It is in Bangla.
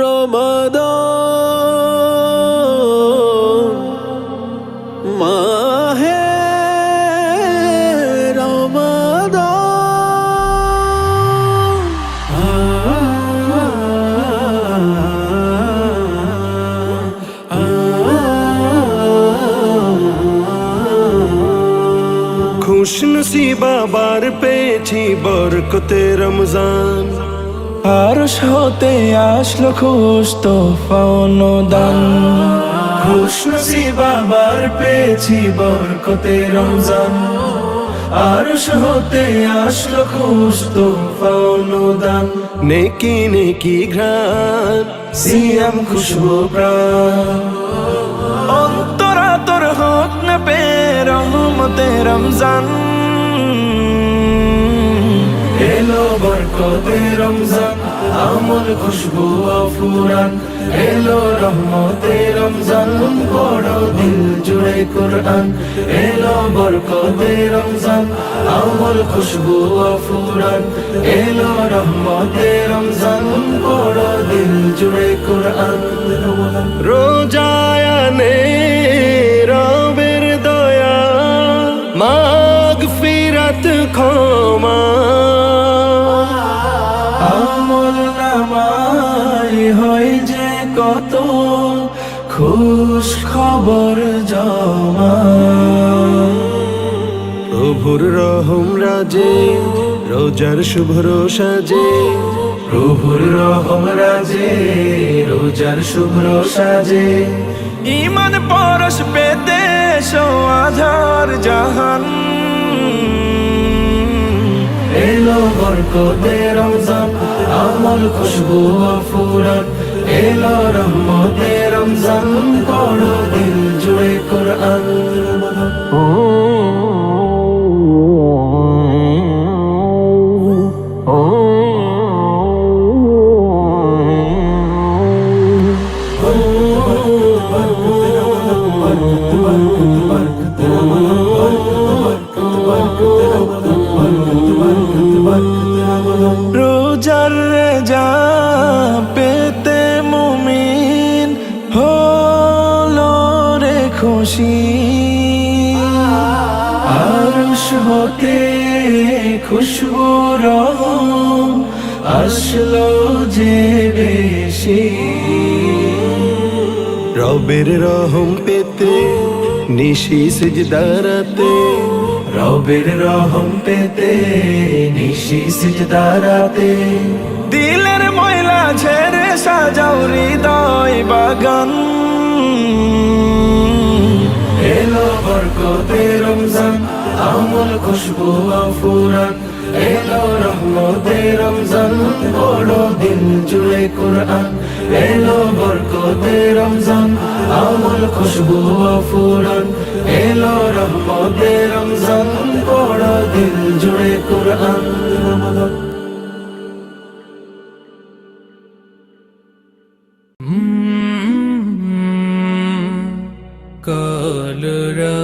রমাদান। মাহে রমাদান। খুশ নসিবা বার পেয়েছি বরকতে রমজান। আর হতে আসলো খুশ তো দান খুশ নসিবা বার পেয়েছি বরকতে রমজান। আর হতে আসলো খুশ তো দান নেকি নেকি ঘ্রাণ, সিয়াম খুশবু প্রাণ। অন্তরা তোর হোক না পে রহমতে রমজান। বরকতে রমজান, আমল খুশবু ফুরান এলো রহমতে রমজান, বড় দিল জুড়ে কোরআন। এলো বরকতে রমজান, আমল খুশবু ফুরান এলো রহমতে রমজান, বড় দিল জুড়ে কোরআন। রোজায়ানে রবের দয়া মাগ ফিরাত ক্ষমা হয় যে কত খুশ খবর জমা। প্রভুর রহম রাজে রোজার শুভ্র সাজে প্রভুর রহম রাজে রোজার শুভ্র সাজে ইমান পরশ পেতে আধার জাহান। এলো বরকতে রমজান। আমল খুশবু ফুরান এলো রহমতে রমজান বড় দিল জুড়ে কোরআন রোজার খুশি। আরশ হতে খুশবু রহম আসলো যে বেশি। রবের রহম পেতে নিশি সিজদারাতে। রবের রহম পেতে নিশি সিজদারাতে। দিলের ময়লা ঝেড়ে সাজাও হৃদয় বাগান। বরকতে রমজান, আমল খুশবু ফুরান এলো রহমতে রমজান, বড় দিন জুড়ে কোরআন। এলো বরকতে রমজান, আমল খুশবু ফুরান এলো রহমতে রমজান, বড় দিন জুড়ে কোরআন। कालरा